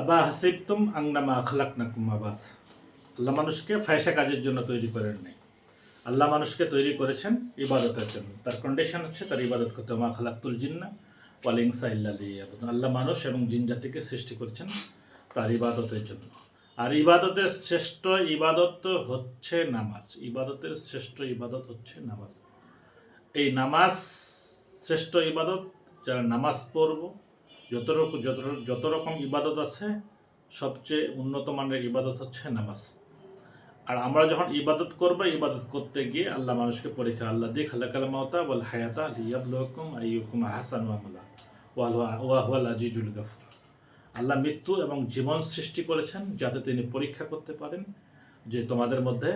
আবা হাসিবতুম আংনামা আখলাক নাকুম আবাস আল্লাহ মানুষকে ফায়সা কাজের জন্য তৈরি করেন নাই। আল্লাহ মানুষকে তৈরি করেছেন ইবাদতের জন্য। তার কন্ডিশন হচ্ছে তার ইবাদত করতে মা খালাকুল জিন্না ওয়ালিংসা ইল্লা লিয়াবুদুন। আল্লাহ মানুষ এবং জিন জাতিকে সৃষ্টি করেছেন তার ইবাদতের জন্য। আর ইবাদতের শ্রেষ্ঠ ইবাদত হচ্ছে নামাজ। ইবাদতের শ্রেষ্ঠ ইবাদত হচ্ছে নামাজ। এই নামাজ শ্রেষ্ঠ ইবাদত, যারা নামাজ পড়ব যত রকম যত যত রকম ইবাদত আছে, সবচেয়ে উন্নত মানের ইবাদত হচ্ছে নামাজ। আর আমরা যখন ইবাদত করব, ইবাদত করতে গিয়ে আল্লাহ মানুষকে পরীক্ষা, আল্লাহ দিয়ে খালাকাল মাওতা বল হায়াতা লিয়াবলুকুম আইয়ুকুম আহসান আমলা ওয়াহুয়াল আজিজুল গাফুর। আল্লাহ মৃত্যু এবং জীবন সৃষ্টি করেছেন যাতে তিনি পরীক্ষা করতে পারেন যে তোমাদের মধ্যে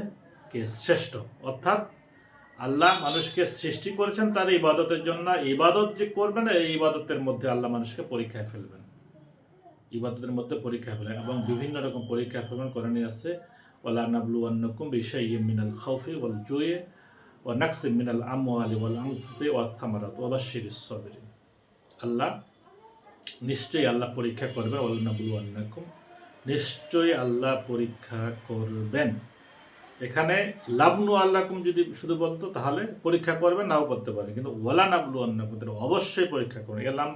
কে শ্রেষ্ঠ। অর্থাৎ আল্লাহ মানুষকে সৃষ্টি করেছেন তার ইবাদতের জন্য। ইবাদত যে করবেন, এই ইবাদতের মধ্যে আল্লাহ মানুষকে পরীক্ষায় ফেলবেন। ইবাদতের মধ্যে পরীক্ষা ফেলেন এবং বিভিন্ন রকম পরীক্ষা ফেলবেন করে নিয়ে আসছে ওলা নাবলু আন্নকুম বিশাই মিনাল খাউফি ওয়াল জুয়ে ও নাকসিম মিনাল আমওয়ালি ওয়াল আনফুসি ওয়া থামারাত ওয়া বাশশিরিস সাবিরিন। আল্লাহ নিশ্চয়ই আল্লাহ পরীক্ষা করবেন ওলা নাবলু আন্নকুম, নিশ্চয়ই আল্লাহ পরীক্ষা করবেন। এখানে লাবনু আল্লাহকুম যদি শুধু বলতো, তাহলে পরীক্ষা করবে, নাও করতে পারে। কিন্তু ওয়ালা নাবলু আন্নাকুম অবশ্যই পরীক্ষা করবে। এর লাম,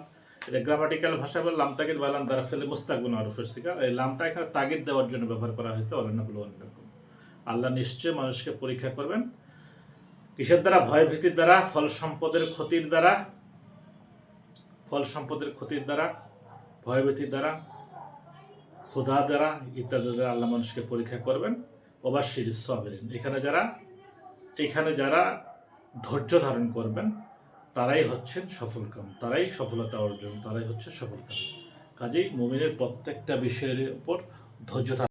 এটা গ্রামাটিক্যাল ভাষা বলে লাম তাগিদ ওয়ালাম দ্বারা ফেলে মুস্তাকবুন আরফের শিকার এই লামটা এখানে তাগিদ দেওয়ার জন্য ব্যবহার করা হয়েছে, ওয়ালা নাবলু আন্নাকুম। আল্লাহ নিশ্চয়ই মানুষকে পরীক্ষা করবেন। কিসের দ্বারা? ভয় ভীতির দ্বারা, ফল সম্পদের ক্ষতির দ্বারা, ফল সম্পদের ক্ষতির দ্বারা ভয়ভীতির দ্বারা, ক্ষুধা দ্বারা ইত্যাদি দ্বারা আল্লাহ মানুষকে পরীক্ষা করবেন। অবাশির সবেরিন এখানে যারা এখানে যারা ধৈর্য ধারণ করবেন, তারাই হচ্ছেন সফলকাম তারাই সফলতা অর্জন, তারাই হচ্ছে সফলকাম কাজেই মোমিনের প্রত্যেকটা বিষয়ের উপর ধৈর্য